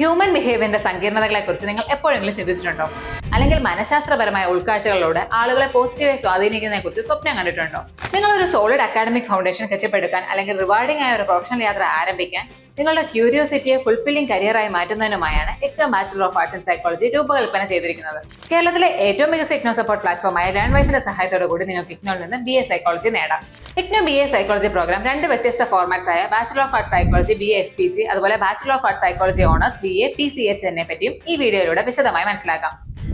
Human ബിഹേവിയറിന്റെ സങ്കീർണതകളെ കുറിച്ച് നിങ്ങൾ എപ്പോഴെങ്കിലും ചിന്തിച്ചിട്ടുണ്ടോ? അല്ലെങ്കിൽ മനഃശാസ്ത്രപരമായ ഉൾക്കാഴ്ചകളിലൂടെ ആളുകളെ പോസിറ്റീവായി സ്വാധീനിക്കുന്നതിനെ കുറിച്ച് സ്വപ്നം കണ്ടിട്ടുണ്ടോ? നിങ്ങൾ ഒരു സോളിഡ് അക്കാഡമിക് ഫൗണ്ടേഷൻ കെട്ടിപ്പടുക്കാൻ അല്ലെങ്കിൽ റിവാർഡിംഗ് ആയ ഒരു പ്രൊഫഷണൽ യാത്ര ആരംഭിക്കാൻ നിങ്ങളുടെ ക്യൂരിയോസിറ്റിയെ ഫുൾഫില്ലിംഗ് കരിയറായി മാറ്റുന്നതിനുമായാണ് ഇക്ടോ bachelor of arts and psychology രൂപകൽപ്പന ചെയ്തിരിക്കുന്നത്. കേരളത്തിലെ ഏറ്റവും മികച്ച ഇഗ്നോ സപ്പോർട്ട് പ്ലാറ്റ്ഫോമായ ലേൺവൈസിന്റെ സഹായത്തോടു കൂടി നിങ്ങൾക്ക് ഇഗ്നോയിൽ നിന്ന് ബി എ സൈക്കോളജി നേടാം. IGNOU B A psychology program രണ്ട് വ്യത്യസ്ത ഫോർമാറ്റ്സ് ആയ bachelor of arts psychology B F P C അതുപോലെ bachelor of arts psychology honours B A P C H എന്നെ പറ്റിയും ഈ വീഡിയോയിലൂടെ വിശദമായി മനസ്സിലാക്കാം.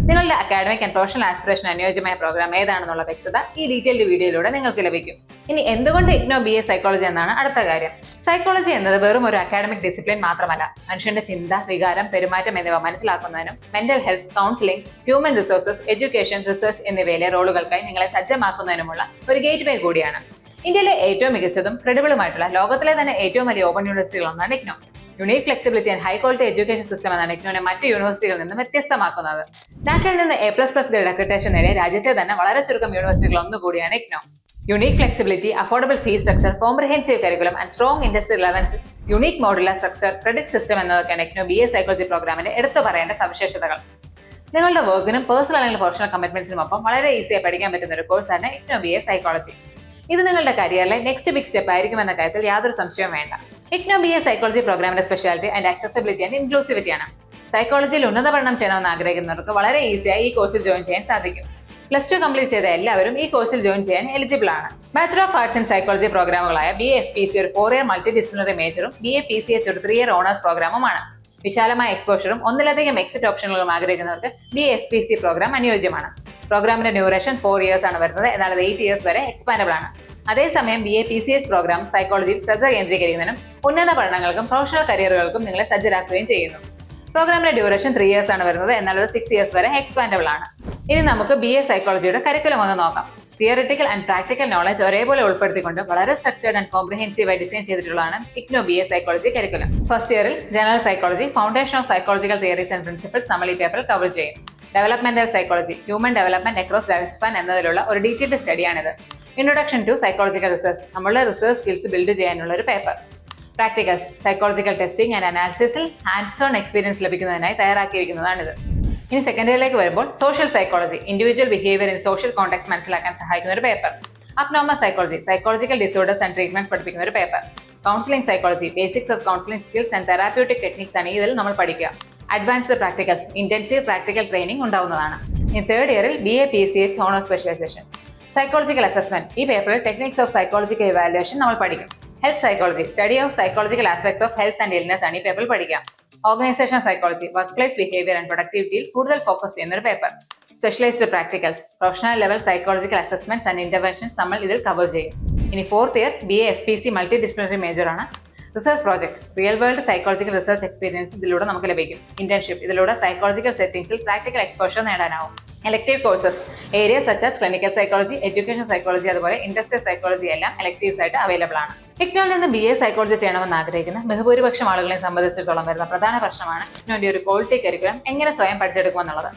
നിങ്ങളുടെ അക്കാഡമിക് ആൻഡ് പ്രൊഫഷണൽ ആസ്പിറേഷൻ അനുയോജ്യമായ പ്രോഗ്രാം ഏതാണെന്നുള്ള വ്യക്തത ഈ ഡീറ്റെയിൽഡ് വീഡിയോയിലൂടെ നിങ്ങൾക്ക് ലഭിക്കും. ഇനി എന്തുകൊണ്ട് ഇഗ്നോ ബി എ സൈക്കോളജി എന്നാണ് അടുത്ത കാര്യം. സൈക്കോളജി എന്നത് വെറും ഒരു അക്കാഡമിക് ഡിസിപ്ലിൻ മാത്രമല്ല. മനുഷ്യന്റെ ചിന്ത വികാരം പെരുമാറ്റം എന്നിവ മനസ്സിലാക്കുന്നതിനും mental health counselling human resources education research എന്നിവയിലെ റോളുകൾക്കായി നിങ്ങളെ സജ്ജമാക്കുന്നതിനുമുള്ള ഒരു ഗേറ്റ് വേ കൂടിയാണ്. ഇന്ത്യയിലെ ഏറ്റവും മികച്ചതും ക്രെഡിബിളുമായിട്ടുള്ള ലോകത്തിലെ തന്നെ ഏറ്റവും വലിയ open യൂണിവേഴ്സിറ്റികളൊന്നാണ് IGNOU. Unique flexibility and high quality education system എന്നാണ് ഇഗ്നോനെ മറ്റ് യൂണിവേഴ്സിറ്റികളിൽ നിന്നും വ്യത്യസ്തമാക്കുന്നത്. നാക്കിൽ നിന്ന് A plus plus grade accreditation നേടിയ രാജ്യത്തെ തന്നെ വളരെ ചുരുക്കം യൂണിവേഴ്സിറ്റികൾ ഒന്നുകൂടിയാണ് IGNOU. Unique flexibility affordable fee structure comprehensive curriculum and strong industry relevance unique modular structure credit system എന്നതൊക്കെയാണ് IGNOU B S psychology പ്രോഗ്രാമിന്റെ എടുത്തു പറയേണ്ട സവിശേഷതകൾ. നിങ്ങളുടെ വർക്കിനും പേഴ്സണൽ അല്ലെങ്കിൽ പ്രൊഫഷണൽ കമ്മിറ്റ്മെന്റ്സിനും ഒപ്പം വളരെ ഈസിയായി പഠിക്കാൻ പറ്റുന്ന ഒരു കോഴ്സാണ് ഇഗ്നോ ബി എ സൈക്കോളജി ഇത് നിങ്ങളുടെ കരിയറിലെ നെക്സ്റ്റ് ബിഗ് സ്റ്റെപ്പ് ആയിരിക്കുമെന്ന കാര്യത്തിൽ യാതൊരു സംശയവും വേണ്ട. ഇഗ്നോ ബി എ സൈക്കോളജി പ്രോഗ്രാമിന്റെ speciality and accessibility and inclusivity ആണ്. സൈക്കോളജിയിൽ ഉന്നത പഠനം ചെയ്യണമെന്ന് ആഗ്രഹിക്കുന്നവർക്ക് വളരെ ഈസിയായി ഈ കോഴ്സിൽ ജോയിൻ ചെയ്യാൻ സാധിക്കും. പ്ലസ് ടു കംപ്ലീറ്റ് ചെയ്ത എല്ലാവരും ഈ കോഴ്സിൽ ജോയിൻ ചെയ്യാൻ എലിജിബിൾ ആണ്. Bachelor of arts in psychology പ്രോഗ്രാമുകളായ B F P C ഒരു four year multi disciplinary മേജറും B A P C H ഒരു ത്രീ ഇയർ ഓണേഴ്സ് പ്രോഗ്രാമുമാണ് വിശാലമായ എക്സ്പോഷറും ഒന്നിലധികം എക്സിറ്റ് ഓപ്ഷനുകളും ആഗ്രഹിക്കുന്നവർക്ക് B F P C program അനുയോജ്യമാണ്. പ്രോഗ്രാമിന്റെ ഡ്യൂറേഷൻ ഫോർ ഇയേഴ്സ് ആണ് വരുന്നത്. എന്നാൽ അത് എയ്റ്റ് ഇയേഴ്സ് വരെ എക്സ്പാൻഡബിൾ ആണ്. അതേസമയം B A P C H program സൈക്കോളജിയിൽ ശ്രദ്ധ കേന്ദ്രീകരിക്കുന്നതിനും ഉന്നത പഠനങ്ങൾക്കും പ്രൊഫഷണൽ കരിയറുകൾക്കും നിങ്ങളെ സജ്ജരാക്കുകയും ചെയ്യുന്നു. പ്രോഗ്രാമിന്റെ ഡ്യൂറേഷൻ ത്രീ ഇയേഴ്സ് ആണ് വരുന്നത്. എന്നാൽ അത് സിക്സ് ഇയേഴ്സ് വരെ എക്സ്പാൻഡബിൾ ആണ്. ഇനി നമുക്ക് ബി എ സൈക്കോളജിയുടെ കരിക്കുലം ഒന്ന് നോക്കാം. തിയറിറ്റിക്കൽ ആൻഡ് പ്രാക്ടിക്കൽ നോളജ് ഒരേപോലെ ഉൾപ്പെടുത്തിക്കൊണ്ട് വളരെ സ്ട്രക്ചേർഡ് ആൻഡ് കോംപ്രഹെൻസീവായി ഡിസൈൻ ചെയ്തിട്ടുള്ളതാണ് IGNOU B A psychology curriculum first ഇയറിൽ general psychology foundation of psychological theories and principles നമ്മൾ ഈ പേപ്പറിൽ കവർ ചെയ്യും. Developmental psychology human development across life span എന്നതിലുള്ള ഒരു ഡീറ്റെയിൽഡ് സ്റ്റഡിയാണിത് ഇൻട്രൊഡക്ഷൻ ടു സൈക്കോളജിക്കൽ റിസർച്ച് നമ്മളുടെ റിസർച്ച് സ്കിൽസ് ബിൽഡ് ചെയ്യാനുള്ള ഒരു paper practicals psychological testing and അനാലിസിസിൽ hands on experience ലഭിക്കുന്നതിനായി തയ്യാറാക്കിയിരിക്കുന്നതാണിത്. ഇനി സെക്കൻഡ് ഇയറിലേക്ക് വരുമ്പോൾ social psychology individual behaviour in social contexts മനസ്സിലാക്കാൻ സഹായിക്കുന്ന ഒരു paper അപ്നോമ psychology psychological disorders and treatments പഠിപ്പിക്കുന്ന ഒരു paper counselling psychology basics of counselling skills and therapeutic techniques ആണ് ഇതിൽ നമ്മൾ പഠിക്കുക. Advanced practicals intensive practical training ഉണ്ടാവുന്നതാണ്. ഇനി തേർഡ് ഇയറിൽ B A P C H ഓണോ specialisation psychological assessment ഈ പേപ്പറിൽ ടെക്നിക്സ് ഓഫ് സൈക്കോളജിക്കൽ ഇവാലുവേഷൻ നമ്മൾ പഠിക്കും. Health psychology study of psychological aspects of health and illness ആണ് ഈ പേപ്പറിൽ പഠിക്കാം organisation psychology workplace behaviour and പ്രൊഡക്ടിവിറ്റിയിൽ കൂടുതൽ ഫോക്കസ് ചെയ്യുന്ന ഒരു paper specialised practicals professional level psychological assessments and interventions നമ്മൾ ഇതിൽ കവർ ചെയ്യും. ഇനി fourth year B A F P C multidisciplinary ആണ്. Research project real world psychological research experience ഇതിലൂടെ നമുക്ക് ലഭിക്കും. ഇന്റേൺഷിപ്പ് ഇതിലൂടെ സൈക്കോളജിക്കൽ സെറ്റിംഗ്സിൽ practical exposure നേടാനാവും. Elective courses area such as clinical psychology education psychology അതുപോലെ ഇൻഡസ്ട്രിയൽ സൈക്കോളജി എല്ലാം എലക്ടീവ്സ് ആയിട്ട് available ആണ്. ടെക്നോളജി നിന്ന് ബി എ സൈക്കോളജി ചെയ്യണമെന്ന് ആഗ്രഹിക്കുന്ന ബഹുഭൂരിപക്ഷം ആളുകളെ സംബന്ധിച്ചിടത്തോളം വരുന്ന പ്രധാന പ്രശ്നമാണ് ടെക്നോളജി ഒരു ക്വാളിറ്റി കരിക്കുലം എങ്ങനെ സ്വയം പഠിച്ചെടുക്കുമെന്നുള്ളത്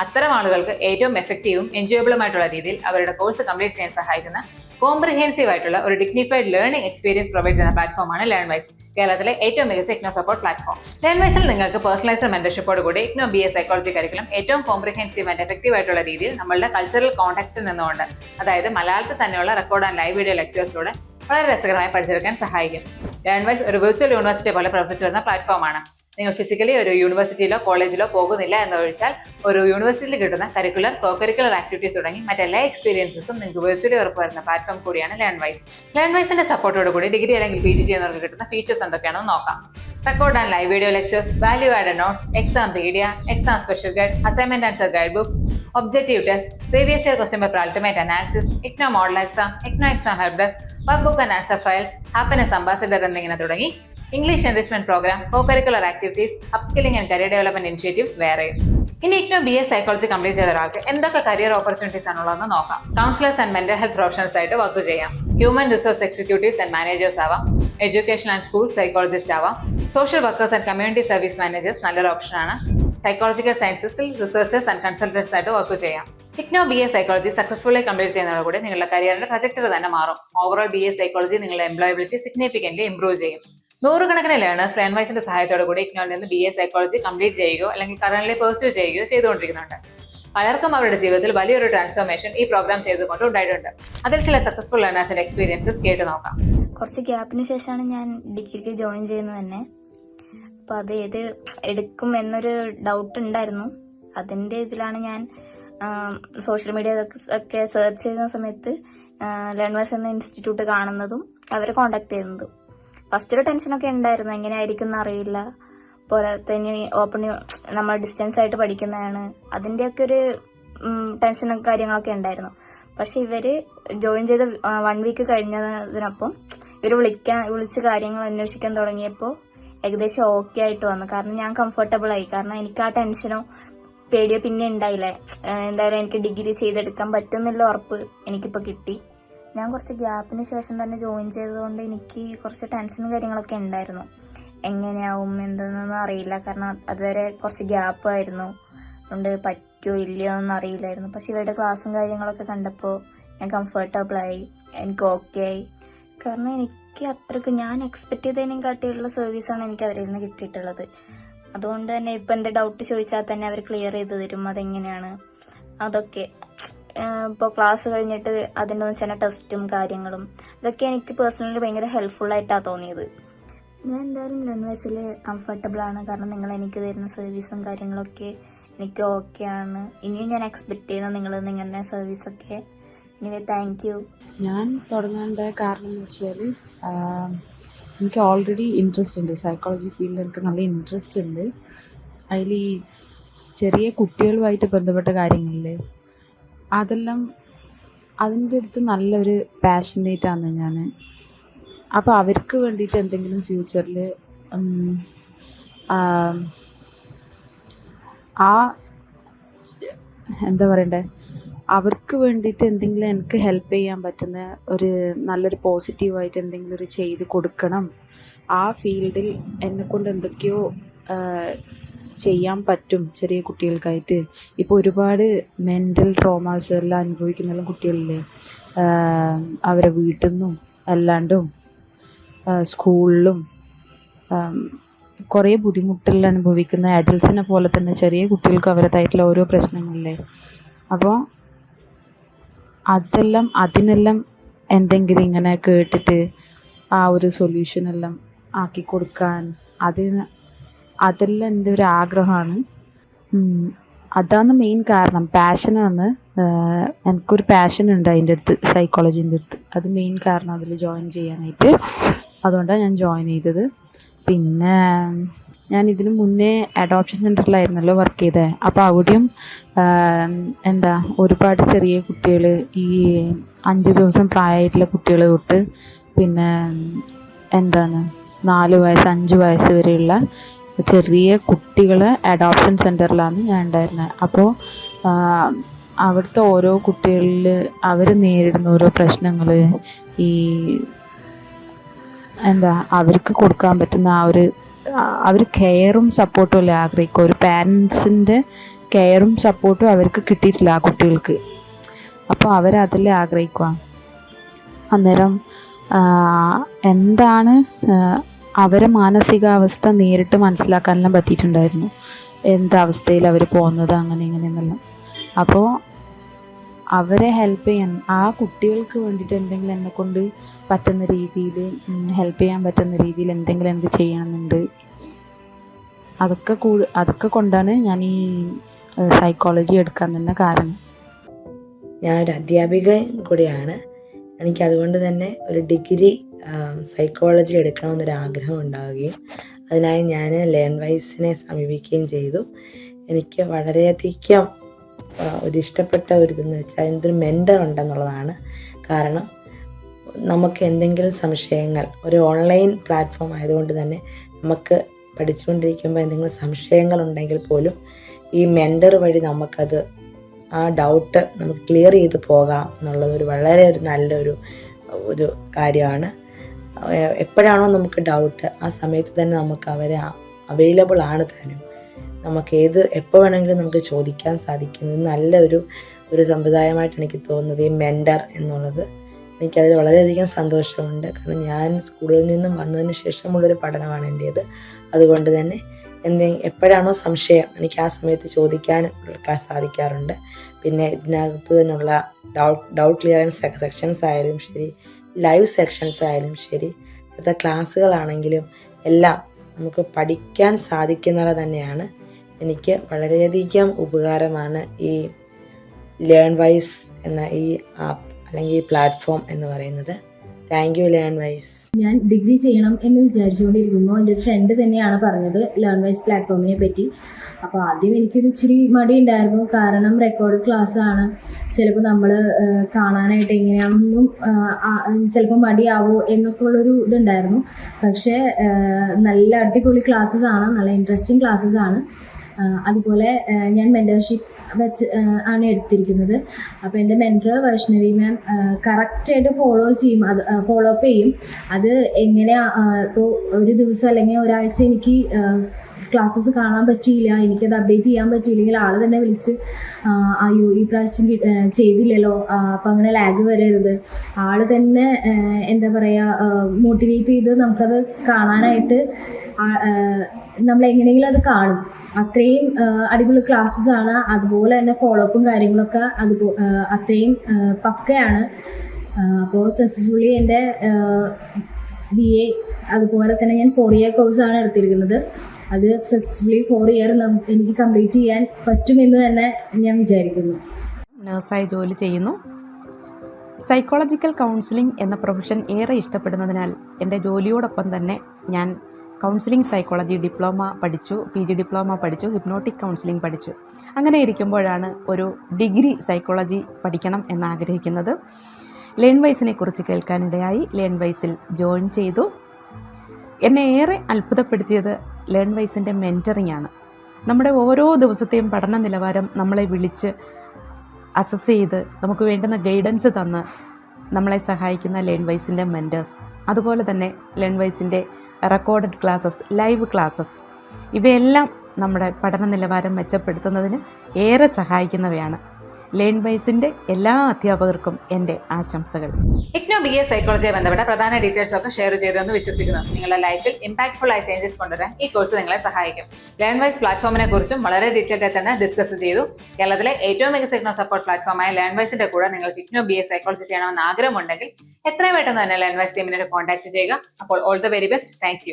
അത്തരം ആളുകൾക്ക് ഏറ്റവും എഫക്റ്റീവും എൻജോയബിളുമായിട്ടുള്ള രീതിയിൽ അവരുടെ കോഴ്സ് കംപ്ലീറ്റ് ചെയ്യാൻ സഹായിക്കുന്ന കോംപ്രിഹെൻസീവ് ആയിട്ടുള്ള ഒരു ഡിഗ്നിഫൈഡ് ലേണിംഗ് എക്സ്പീരിയൻസ് പ്രൊവൈഡ് ചെയ്യുന്ന പ്ലാറ്റ്ഫോമാണ് ലേൺ വൈസ് കേരളത്തിലെ ഏറ്റവും മികച്ച ഇഗ്നോ സപ്പോർട്ട് പ്ലാറ്റ്ഫോം ലേൺ വൈസിൽ നിങ്ങൾക്ക് പേഴ്സണലൈസ്ഡ് മെന്റർഷിപ്പോട് കൂടി IGNOU B A psychology curriculum ഏറ്റവും കോംപ്രിഹെൻസീവ് ആൻഡ് എഫക്റ്റീവ് ആയിട്ടുള്ള രീതിയിൽ നമ്മളുടെ കൾച്ചറൽ കോൺടാക്സ്റ്റിൽ നിന്നുകൊണ്ട് അതായത് മലയാളത്തിൽ തന്നെയുള്ള റെക്കോർഡ് ആൻഡ് ലൈവ് വീഡിയോ ലെക്ചേഴ്സിലൂടെ വളരെ രസകരമായി പഠിച്ചെടുക്കാൻ സഹായിക്കും. ലേൺവൈസ് ഒരു വെർച്വൽ യൂണിവേഴ്സിറ്റി പോലെ പ്രവർത്തിച്ചു വരുന്ന പ്ലാറ്റ്ഫോമാണ് നിങ്ങൾ ഫിസിക്കലി ഒരു യൂണിവേഴ്സിറ്റിയിലോ കോളേജിലോ പോകുന്നില്ല എന്ന് എന്നൊഴിച്ചാൽ ഒരു യൂണിവേഴ്സിറ്റിയിൽ കിട്ടുന്ന കരിക്കുലർ കോ കരിക്കുലർ ആക്ടിവിറ്റീസ് തുടങ്ങി മറ്റെല്ലാ എക്സ്പീരിയൻസും നിങ്ങൾക്ക് വെർച്വലി ഉറപ്പുവരുന്ന പ്ലാറ്റ്ഫോം കൂടിയാണ് ലേൺ വൈസ് ലേൺ വൈസിന്റെ സപ്പോർട്ടോട് കൂടി ഡിഗ്രി അല്ലെങ്കിൽ പി ജി ചെയ്യുന്നവർക്ക് കിട്ടുന്ന ഫീച്ചേഴ്സ് എന്തൊക്കെയാണെന്ന് നോക്കാം. Record and live video lectures value add notes Exampedia exam special guide assignment answer guide books objective test previous year question paper ultimate analysis IGNOU model exam IGNOU exam help desk workbook and answer files happiness ambassador എന്നിങ്ങനെ തുടങ്ങി. English enrichment program co curricular activities upskilling and career development initiatives വേറെയും ഇനി IGNOU B S psychology complete ചെയ്ത ഒരാൾക്ക് എന്തൊക്കെ career opportunities ആണുള്ളതെന്ന് നോക്കാം. Counsellors and mental health professionals ആയിട്ട് വർക്ക് ചെയ്യാം. Human resource executives and managers ആവാം. എഡ്യൂക്കേഷൻ ആൻഡ് സ്കൂൾ സൈക്കോളജിസ്റ്റ് ആവാം. Social workers and community service managers നല്ലൊരു ഓപ്ഷനാണ് സൈക്കോളജിക്കൽ സയൻസസിൽ റിസർച്ചേഴ്സ് ആൻഡ് കൺസൾട്ടൻസ് ആയിട്ട് വർക്ക് ചെയ്യാം. ടിക്നോ B A psychology successfully complete ചെയ്യുന്നതോടുകൂടി നിങ്ങളുടെ കരിയറിന്റെ ട്രജക്ടറി തന്നെ മാറും. ഓവറോൾ ബി എ സൈക്കോളജി നിങ്ങളുടെ എംപ്ലോയബിലിറ്റി സിഗ്നിഫിക്കന്റ് ഇംപ്രൂവ് ചെയ്യും. നൂറുകണക്കിന് ലേണേഴ്സ് ലേൺവൈസിന്റെ സഹായത്തോടെ കൂടി നിന്ന് ബി എ സൈക്കോളജി കംപ്ലീറ്റ് ചെയ്യുകയോ അല്ലെങ്കിൽ കറന്റ് പേഴ്സ്യൂ ചെയ്യുകയോ ചെയ്തുകൊണ്ടിരിക്കുന്നുണ്ട്. പലർക്കും അവരുടെ ജീവിതത്തിൽ വലിയൊരു ട്രാൻസ്ഫോർമേഷൻ ഈ പ്രോഗ്രാം ചെയ്തുകൊണ്ട് ഉണ്ടായിട്ടുണ്ട്. അതിൽ ചില സക്സസ്ഫുൾ ലേണേഴ്സിന്റെ എക്സ്പീരിയൻസസ് കേട്ട് നോക്കാം. കുറച്ച് ഗ്യാപ്പിന് ശേഷമാണ് ഞാൻ ഡിഗ്രിക്ക് ജോയിൻ ചെയ്യുന്നത് തന്നെ. അപ്പോൾ അത് ഏത് എടുക്കും എന്നൊരു ഡൗട്ട് ഉണ്ടായിരുന്നു. അതിന്റെ ഇതിലാണ് ഞാൻ സോഷ്യൽ മീഡിയ ഒക്കെ സെർച്ച് ചെയ്യുന്ന സമയത്ത് ലേൺവേഴ്സ് എന്ന ഇൻസ്റ്റിറ്റ്യൂട്ട് കാണുന്നതും അവരെ കോണ്ടാക്ട് ചെയ്യുന്നതും. ഫസ്റ്റ് ഒരു ടെൻഷനൊക്കെ ഉണ്ടായിരുന്നു. എങ്ങനെയായിരിക്കും എന്ന് അറിയില്ല തന്നെ ഓപ്പൺ നമ്മൾ ഡിസ്റ്റൻസ് ആയിട്ട് പഠിക്കുന്നതാണ്. അതിന്റെയൊക്കെ ഒരു ടെൻഷനും കാര്യങ്ങളൊക്കെ ഉണ്ടായിരുന്നു. പക്ഷെ ഇവർ ജോയിൻ ചെയ്ത് വൺ വീക്ക് കഴിഞ്ഞതിനൊപ്പം ഇവർ വിളിക്കാൻ വിളിച്ച് കാര്യങ്ങൾ അന്വേഷിക്കാൻ തുടങ്ങിയപ്പോൾ ഏകദേശം ഓക്കെ ആയിട്ട് വന്നു. കാരണം ഞാൻ കംഫർട്ടബിൾ ആയി. കാരണം എനിക്ക് ആ ടെൻഷനോ പേടിയോ പിന്നെ ഉണ്ടായില്ലേ? എന്തായാലും എനിക്ക് ഡിഗ്രി ചെയ്തെടുക്കാൻ പറ്റുന്നില്ല ഉറപ്പ് എനിക്കിപ്പോൾ കിട്ടി. ഞാൻ കുറച്ച് ഗ്യാപ്പിന് ശേഷം തന്നെ ജോയിൻ ചെയ്തതുകൊണ്ട് എനിക്ക് കുറച്ച് ടെൻഷനും കാര്യങ്ങളൊക്കെ ഉണ്ടായിരുന്നു. എങ്ങനെയാവും എന്തെന്നൊന്നും അറിയില്ല. കാരണം അതുവരെ കുറച്ച് ഗ്യാപ്പ് ആയിരുന്നു. അതുകൊണ്ട് പറ്റുമോ ഇല്ലയോ എന്നൊന്നും അറിയില്ലായിരുന്നു. പക്ഷെ ഇവരുടെ ക്ലാസ്സും കാര്യങ്ങളൊക്കെ കണ്ടപ്പോൾ ഞാൻ കംഫർട്ടബിളായി എനിക്ക് ഓക്കെ ആയി. കാരണം എനിക്ക് അത്രയ്ക്ക് ഞാൻ എക്സ്പെക്ട് ചെയ്തതിനും കാട്ടിയുള്ള സർവീസാണ് എനിക്ക് അവരിൽ നിന്ന് കിട്ടിയിട്ടുള്ളത്. അതുകൊണ്ട് തന്നെ ഇപ്പം എന്റെ ഡൗട്ട് ചോദിച്ചാൽ തന്നെ അവർ ക്ലിയർ ചെയ്ത് തരും അതെങ്ങനെയാണ്. അതൊക്കെ ഇപ്പോൾ ക്ലാസ് കഴിഞ്ഞിട്ട് അതിന്റെ ചില ടെസ്റ്റും കാര്യങ്ങളും ഇതൊക്കെ എനിക്ക് പേഴ്സണലി ഭയങ്കര ഹെൽപ്ഫുൾ ആയിട്ടാണ് തോന്നിയത്. ഞാൻ എന്തായാലും ലെൻവേസിൽ കംഫർട്ടബിൾ ആണ് കാരണം നിങ്ങൾ എനിക്ക് തരുന്ന സർവീസും കാര്യങ്ങളൊക്കെ എനിക്ക് ഓക്കെ ആണ് ഇനിയും ഞാൻ എക്സ്പെക്ട് ചെയ്യുന്നു നിങ്ങൾ നിങ്ങളുടെ സർവീസൊക്കെ എനിവേ താങ്ക് യു ഞാൻ തുടങ്ങാന്റെ കാരണം എന്ന് വെച്ചാൽ എനിക്ക് ഓൾറെഡി ഇൻട്രസ്റ്റ് ഉണ്ട്. സൈക്കോളജി ഫീൽഡിൽ എനിക്ക് നല്ല ഇൻട്രസ്റ്റ് ഉണ്ട്. അതിൽ ഈ ചെറിയ കുട്ടികളുമായിട്ട് ബന്ധപ്പെട്ട കാര്യങ്ങളിൽ അതെല്ലാം അതിന്റെ അടുത്ത് നല്ലൊരു പാഷനേറ്റ് ആണ് ഞാൻ അപ്പോൾ അവർക്ക് വേണ്ടിയിട്ട് എന്തെങ്കിലും ഫ്യൂച്ചറിൽ ആ എന്താ പറയണ്ടേ? അവർക്ക് വേണ്ടിയിട്ട് എന്തെങ്കിലും എനിക്ക് ഹെൽപ്പ് ചെയ്യാൻ പറ്റുന്ന ഒരു നല്ലൊരു പോസിറ്റീവായിട്ട് എന്തെങ്കിലും ഒരു ചെയ്ത് കൊടുക്കണം. ആ ഫീൽഡിൽ എന്നെക്കൊണ്ട് എന്തൊക്കെയോ ചെയ്യാൻ പറ്റും ചെറിയ കുട്ടികൾക്കായിട്ട്. ഇപ്പോൾ ഒരുപാട് മെന്റൽ ട്രോമാസ് എല്ലാം അനുഭവിക്കുന്ന കുട്ടികളില്ലേ? അവരെ വീട്ടിൽ നിന്നും അല്ലാണ്ടും സ്കൂളിലും കുറേ ബുദ്ധിമുട്ടുകൾ അനുഭവിക്കുന്ന അഡൽസിനെ പോലെ തന്നെ ചെറിയ കുട്ടികൾക്ക് അവരുടേതായിട്ടുള്ള ഓരോ പ്രശ്നങ്ങളില്ലേ? അപ്പോൾ അതെല്ലാം അതിനെല്ലാം എന്തെങ്കിലും ഇങ്ങനെ കേട്ടിട്ട് ആ ഒരു സൊല്യൂഷനെല്ലാം ആക്കി കൊടുക്കാൻ അതിന് അതെല്ലാം എന്റെ ഒരു ആഗ്രഹമാണ്. അതാണ് മെയിൻ കാരണം. പാഷനാണ് എനിക്കൊരു പാഷൻ ഉണ്ട് അതിന്റെ അടുത്ത് സൈക്കോളജീന്റെ അടുത്ത്. അത് മെയിൻ കാരണം അതിൽ ജോയിൻ ചെയ്യാനായിട്ട്. അതുകൊണ്ടാണ് ഞാൻ ജോയിൻ ചെയ്തത്. പിന്നെ ഞാൻ ഇതിന് മുന്നേ അഡോപ്ഷൻ സെന്ററിലായിരുന്നല്ലോ വർക്ക് ചെയ്തത് അപ്പോൾ അവിടെയും എന്താ ഒരുപാട് ചെറിയ കുട്ടികൾ ഈ അഞ്ച് ദിവസം പ്രായമായിട്ടുള്ള കുട്ടികൾ തൊട്ട് പിന്നെ എന്താണ് നാല് വയസ്സ് അഞ്ച് വയസ്സ് വരെയുള്ള ചെറിയ കുട്ടികളെ അഡോപ്ഷൻ സെന്ററിലാണ് ഞാൻ ഉണ്ടായിരുന്നത് അപ്പോൾ അവിടുത്തെ ഓരോ കുട്ടികളിൽ അവർ നേരിടുന്ന ഓരോ പ്രശ്നങ്ങൾ ഈ എന്താ അവർക്ക് കൊടുക്കാൻ പറ്റുന്ന ആ ഒരു അവർ കെയറും സപ്പോർട്ടും അല്ലേ ആഗ്രഹിക്കുക. ഒരു പാരൻസിന്റെ കെയറും സപ്പോർട്ടും അവർക്ക് കിട്ടിയിട്ടില്ല ആ കുട്ടികൾക്ക്. അപ്പോൾ അവരതല്ലേ ആഗ്രഹിക്കുക. അന്നേരം എന്താണ് അവരെ മാനസികാവസ്ഥ നേരിട്ട് മനസ്സിലാക്കാനെല്ലാം പറ്റിയിട്ടുണ്ടായിരുന്നു. എന്താ അവസ്ഥയിൽ അവർ പോകുന്നത് അങ്ങനെ ഇങ്ങനെയെന്നെല്ലാം. അപ്പോൾ അവരെ ഹെൽപ്പ് ചെയ്യാൻ ആ കുട്ടികൾക്ക് വേണ്ടിയിട്ട് എന്തെങ്കിലും എന്നെ കൊണ്ട് പറ്റുന്ന രീതിയിൽ ഹെൽപ്പ് ചെയ്യാൻ പറ്റുന്ന രീതിയിൽ എന്തെങ്കിലും എനിക്ക് ചെയ്യണമെന്നുണ്ട് അതൊക്കെ കൂ അതൊക്കെ കൊണ്ടാണ് ഞാൻ ഈ സൈക്കോളജി എടുക്കാൻ തന്നെ കാരണം. ഞാനൊരു അധ്യാപികയും കൂടിയാണ്. എനിക്ക് അതുകൊണ്ട് തന്നെ ഒരു ഡിഗ്രി സൈക്കോളജി എടുക്കണമെന്നൊരു ആഗ്രഹം ഉണ്ടാവുകയും അതിനായി ഞാൻ ലേൺ വൈസിനെ സമീപിക്കുകയും ചെയ്തു. എനിക്ക് വളരെയധികം ഒരു ഇഷ്ടപ്പെട്ട ഒരു ഇതെന്ന് വെച്ചാൽ അതിന്റെ ഒരു മെന്റർ ഉണ്ടെന്നുള്ളതാണ് കാരണം നമുക്ക് എന്തെങ്കിലും സംശയങ്ങൾ ഒരു ഓൺലൈൻ പ്ലാറ്റ്ഫോം ആയതുകൊണ്ട് തന്നെ നമുക്ക് പഠിച്ചുകൊണ്ടിരിക്കുമ്പോൾ എന്തെങ്കിലും സംശയങ്ങൾ ഉണ്ടെങ്കിൽ പോലും ഈ മെന്റർ വഴി നമുക്കത് ആ ഡൗട്ട് നമുക്ക് ക്ലിയർ ചെയ്ത് പോകാം എന്നുള്ളത് ഒരു വളരെ ഒരു നല്ലൊരു ഒരു കാര്യമാണ്. എപ്പോഴാണോ നമുക്ക് ഡൗട്ട് ആ സമയത്ത് തന്നെ നമുക്ക് അവരെ അവൈലബിൾ ആണ് താനും നമുക്ക് ഏത് എപ്പോൾ വേണമെങ്കിലും നമുക്ക് ചോദിക്കാൻ സാധിക്കുന്നത് നല്ലൊരു ഒരു സമ്പ്രദായമായിട്ട് എനിക്ക് തോന്നുന്നത് ഈ മെൻഡർ എന്നുള്ളത്. എനിക്കതിൽ വളരെയധികം സന്തോഷമുണ്ട്. കാരണം ഞാൻ സ്കൂളിൽ നിന്നും വന്നതിന് ശേഷമുള്ളൊരു പഠനമാണ് എന്റേത് അതുകൊണ്ട് തന്നെ എന്തെ എപ്പോഴാണോ സംശയം എനിക്ക് ആ സമയത്ത് ചോദിക്കാൻ സാധിക്കാറുണ്ട്. പിന്നെ ഇതിനകത്ത് തന്നെയുള്ള ഡൗട്ട് ഡൗട്ട് ക്ലിയറൻസ് സെക്ഷൻസ് ആയാലും ശരി ലൈവ് സെക്ഷൻസ് ആയാലും ശരി ക്ലാസ്സുകളാണെങ്കിലും എല്ലാം നമുക്ക് പഠിക്കാൻ സാധിക്കുന്നവ തന്നെയാണ്. എനിക്ക് വളരെയധികം ഉപകാരമാണ് ഈ ലേൺ വൈസ് എന്ന ഈ ആപ്പ് അല്ലെങ്കിൽ ഈ പ്ലാറ്റ്ഫോം എന്ന് പറയുന്നത്. താങ്ക് യു ലേൺ വൈസ് ഞാൻ ഡിഗ്രി ചെയ്യണം എന്ന് വിചാരിച്ചുകൊണ്ടിരിക്കുമ്പോൾ എന്റെ ഫ്രണ്ട് തന്നെയാണ് പറഞ്ഞത് ലേൺ വൈസ് പ്ലാറ്റ്ഫോമിനെ പറ്റി. അപ്പോൾ ആദ്യം എനിക്കൊരു ഇച്ചിരി മടി ഉണ്ടായിരുന്നു. കാരണം റെക്കോർഡ് ക്ലാസ് ആണ്. ചിലപ്പോൾ നമ്മൾ കാണാനായിട്ട് എങ്ങനെയാണെന്നും ചിലപ്പോൾ മടിയാവോ എന്നൊക്കെ ഉള്ളൊരു ഇതുണ്ടായിരുന്നു. പക്ഷേ നല്ല അടിപൊളി ക്ലാസ്സസ് ആണ്. നല്ല ഇൻട്രസ്റ്റിംഗ് ക്ലാസ്സസ് ആണ്. അതുപോലെ ഞാൻ മെന്റർഷിപ്പ് വെച്ച് ആണ് എടുത്തിരിക്കുന്നത്. അപ്പോൾ എന്റെ മെന്റർ വൈഷ്ണവി മാം കറക്റ്റായിട്ട് ഫോളോ ചെയ്യും. അത് ഫോളോ അപ്പ് ചെയ്യും. അത് എങ്ങനെ ഇപ്പോൾ ഒരു ദിവസം അല്ലെങ്കിൽ ഒരാഴ്ച എനിക്ക് ക്ലാസ്സസ് കാണാൻ പറ്റിയില്ല. എനിക്കത് അപ്ഡേറ്റ് ചെയ്യാൻ പറ്റിയില്ലെങ്കിൽ ആൾ തന്നെ വിളിച്ച് അയ്യോ ഈ പ്രാവശ്യം ചെയ്തില്ലല്ലോ. അപ്പം അങ്ങനെ ലാഗ് വരരുത്. ആൾ തന്നെ എന്താ പറയുക മോട്ടിവേറ്റ് ചെയ്ത് നമുക്കത് കാണാനായിട്ട് നമ്മൾ എങ്ങനെയെങ്കിലും അത് കാണും. അത്രയും അടിപൊളി ക്ലാസ്സസ് ആണ്. അതുപോലെ തന്നെ ഫോളോ അപ്പും കാര്യങ്ങളൊക്കെ അതുപോ അത്രയും പക്കയാണ്. അപ്പോൾ സക്സസ്ഫുള്ളി എന്റെ ബി എ അതുപോലെ തന്നെ ഞാൻ ഫോർ ഇയർ കോഴ്സാണ് എടുത്തിരിക്കുന്നത്. അത് സക്സസ്ഫുള്ളി ഫോർ ഇയർ എനിക്ക് കംപ്ലീറ്റ് ചെയ്യാൻ പറ്റുമെന്ന് തന്നെ ഞാൻ വിചാരിക്കുന്നു. നഴ്സായി ജോലി ചെയ്യുന്നു. സൈക്കോളജിക്കൽ കൗൺസിലിംഗ് എന്ന പ്രൊഫഷൻ ഏറെ ഇഷ്ടപ്പെടുന്നതിനാൽ എന്റെ ജോലിയോടൊപ്പം തന്നെ ഞാൻ കൗൺസിലിംഗ് സൈക്കോളജി ഡിപ്ലോമ പഠിച്ചു പി ജി ഡിപ്ലോമ പഠിച്ചു ഹിപ്നോട്ടിക് കൗൺസിലിംഗ് പഠിച്ചു. അങ്ങനെ ഇരിക്കുമ്പോഴാണ് ഒരു ഡിഗ്രി സൈക്കോളജി പഠിക്കണം എന്നാഗ്രഹിക്കുന്നത്. ലേൺ വൈസിനെ കുറിച്ച് കേൾക്കാനിടയായി. ലേൺ വൈസിൽ ജോയിൻ ചെയ്തു. എന്നെ ഏറെ അത്ഭുതപ്പെടുത്തിയത് ലേൺ വൈസിന്റെ മെന്ററിംഗ് ആണ്. നമ്മുടെ ഓരോ ദിവസത്തെയും പഠന നിലവാരം നമ്മളെ വിളിച്ച് അസസ് ചെയ്ത് നമുക്ക് വേണ്ടുന്ന ഗൈഡൻസ് തന്ന് നമ്മളെ സഹായിക്കുന്ന ലേൺ വൈസിന്റെ മെന്റേഴ്സ് അതുപോലെ തന്നെ ലേൺ വൈസിന്റെ റെക്കോർഡഡ് ക്ലാസ്സസ് ലൈവ് ക്ലാസ്സസ് ഇവയെല്ലാം നമ്മുടെ പഠന നിലവാരം മെച്ചപ്പെടുത്തുന്നതിന് ഏറെ സഹായിക്കുന്നവയാണ്. ലേൺ വൈസിന്റെ എല്ലാ അധ്യാപകർക്കും എന്റെ ആശംസകൾ. ഇഗ്നോ ബി എ സൈക്കോളജിയെ ബന്ധപ്പെട്ട പ്രധാന ഡീറ്റെയിൽസ് ഒക്കെ ഷെയർ ചെയ്തു എന്ന് വിശ്വസിക്കുന്നു. നിങ്ങളുടെ ലൈഫിൽ ഇമ്പാക്ട്ഫുൾ ആയ ചേഞ്ചസ് കൊണ്ടുവരാൻ ഈ കോഴ്സ് നിങ്ങളെ സഹായിക്കും. ലേൺ വൈസ് പ്ലാറ്റ്ഫോമിനെ കുറിച്ചും വളരെ ഡീറ്റെയിൽ ആയി തന്നെ ഡിസ്കസ് ചെയ്തു. കേരളത്തിലെ ഏറ്റവും മികച്ച ഇഗ്നോ സപ്പോർട്ട് പ്ലാറ്റ്ഫോമായ ലേൺ വൈസിന്റെ കൂടെ നിങ്ങൾക്ക് ഇഗ്നോ ബി എ സൈക്കോളജി ചെയ്യണമെന്ന് ആഗ്രഹമുണ്ടെങ്കിൽ എത്രയും പെട്ടെന്ന് തന്നെ ലേൺ വൈസ് ടീമിനെ കോൺടാക്ട് ചെയ്യുക. അപ്പോൾ all the very best thank